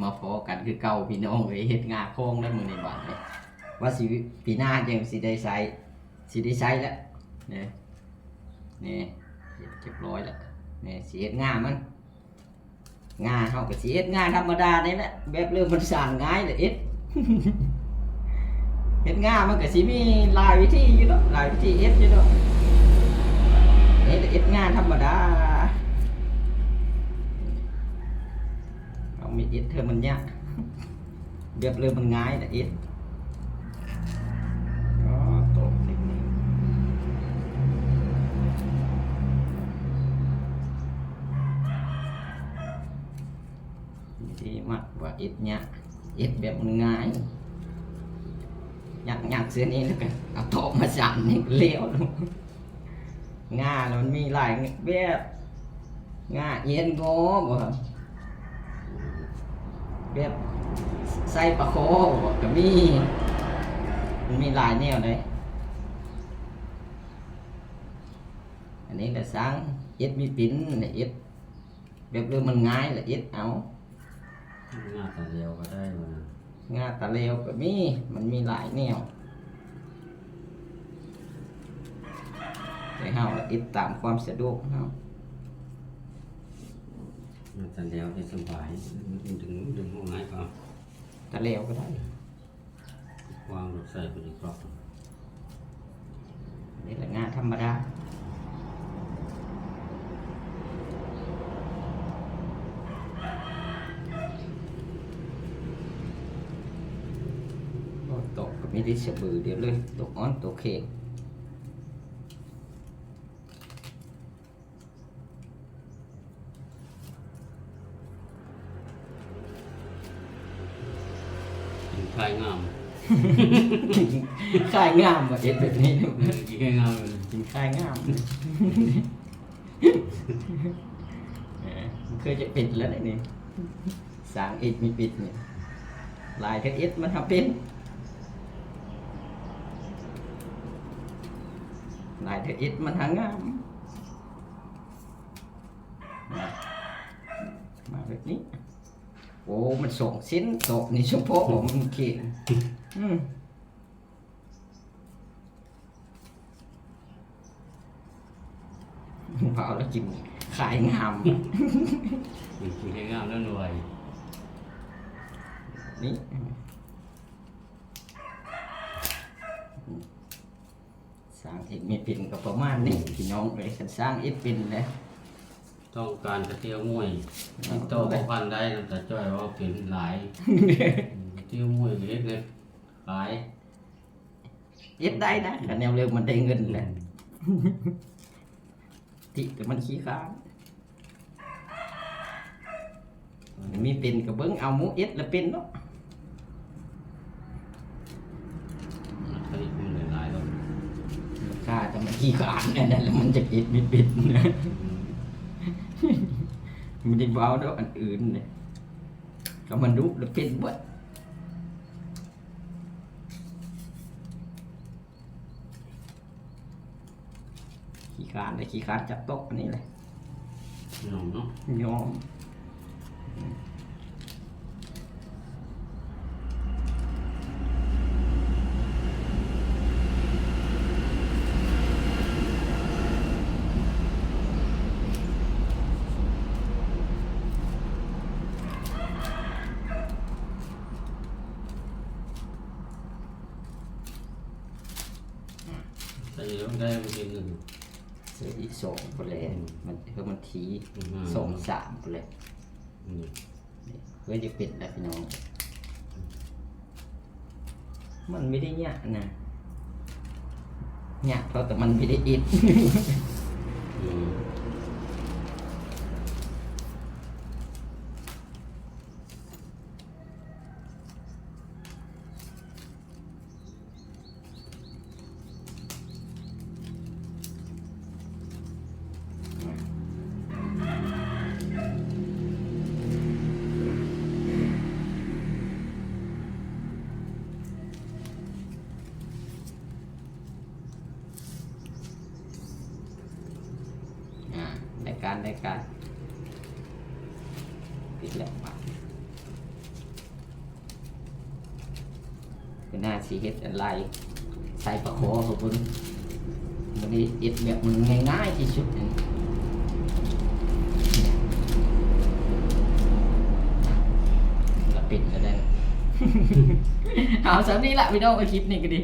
มาพอกันคือเก่าพี่น้องเอ้ยเฮ็ดงาโค้งแล้วมื้อนี้าดนี้ว่าสิปีหน้าจังสิได้ใช้สิได้ใช้แล้วนี่นี่เฮ็ดเรียบร้อยแล้วเนี่สิเฮ็ดงามันงาเฮาก็สิเฮ็ดงาธรรมดานี่แหละแบบเรื่องมันสางง่ายเลยเอ็ดเฮ็ดงามันก็สิมีหลายวิธีอยู่เนาะหลายวิธีเอ็ดอยู่เนาะเฮ็ดเอ็ดงาธรรมดาเอา มีเอ็ดเธอมันยากแบบเรื่องมันง่ายนะเอ็ดก็ตกนิดนึงวิธีมากกว่าเอ็ดยากเอ็ดแบบมันง่ายอยากอยากซื้อนี้แล้วกันเอาโต๊ะมาสั่นนี่เลี้ยวลงงาแล้วมันมีหลายแบบง่าเย็นโง่บ่ครับ แบบใส่ปลาโคบ่ก็มีมันมีหลายแนวเลยอันนี้ก็สั่งเอ็ดมีปิ้นเนี่ยเอ็ดแบบเรื่องมันง่ายแหละเอ็ดเอางาแต่เดียวก็ได้มางาตะเลวก็มีมันมีหลายแนวแต่เฮาก็ติดตามความสะดวกเฮา งาแต่เดียวได้สบายดึงดึงดึงหัวง่ายก็ตะเลวก็ได้วางรถใส่ไปในกรอบนี่แหละงาธรรมดาโอ้ตกก็ไม่ได้เสบือเดี๋ยวเลยตกอ้อนตกเข่ง กินคลายงามค่ายงามกว่าเอ็ดแบบนี้กินคลายงามเลยกินค่ายงามเออมันเคยจะปิดแล้วเนี่ยนี่สางเอ็ดมีปิดเนี่ยลายถ้าเอ็ดมันทำเป็นลายถ้าเอ็ดมันทางงามมามาแบบนี้ โอ้มันส่งสิ้นโตะนี่เฉพาะผมมันเขียนอืมเผาแล้วกินขายงาม กินกินคลายงามแล้วรวยนี่สร้างเอ็ดมีปิ่นก็ประมาณนี้พี่น้องเลยฉันสร้างเอ็ดปิ่นเลย ต้องการกระเทียมมวยที่โตพอพันได้แต่จ้อยว่าเป็นหลายกระเทียมมวยเล็กเล็กหลายเอ็ดได้นะแต่แนวเร็วมันได้เงินแหละที่แต่มันขี้ค้านมีปิ่นกับเบิ้งเอาหมูเอ็ดแล้วปิ่นเนาะผลิตมันหลายๆแล้วราคาแต่มันขี้ค้านนั่นแหละมันจะเอ็ดมีปิ่นนะ มันได้เบาแล้วอันอื่นเนี่ยก็มันดุแล้วปิ่นเบิดขี้คร้านเลยขี้คร้านจับโต๊ะอันนี้เลยน้องเนาะยอม แต่เดี๋ยวได้มาเป็นหนึ่ง เสืออีสองไปเลยมันเพิ่มมันทีอืม สองสามไปเลยอืมเพื่อจะปิดแล้วพี่น้อง มันไม่ได้ยากนะยากเพราะแต่มันไม่ได้อิด ในการปิดแหลมมาคือหน้าสีเฮ็ดอะไร ใส่ประโคขอบคุณวันนี้อิดแบบมันง่ายๆที่สุดเลยปิดก็ได้เอาสำนี้ละวิดีโอคลิปนี้ก็ดี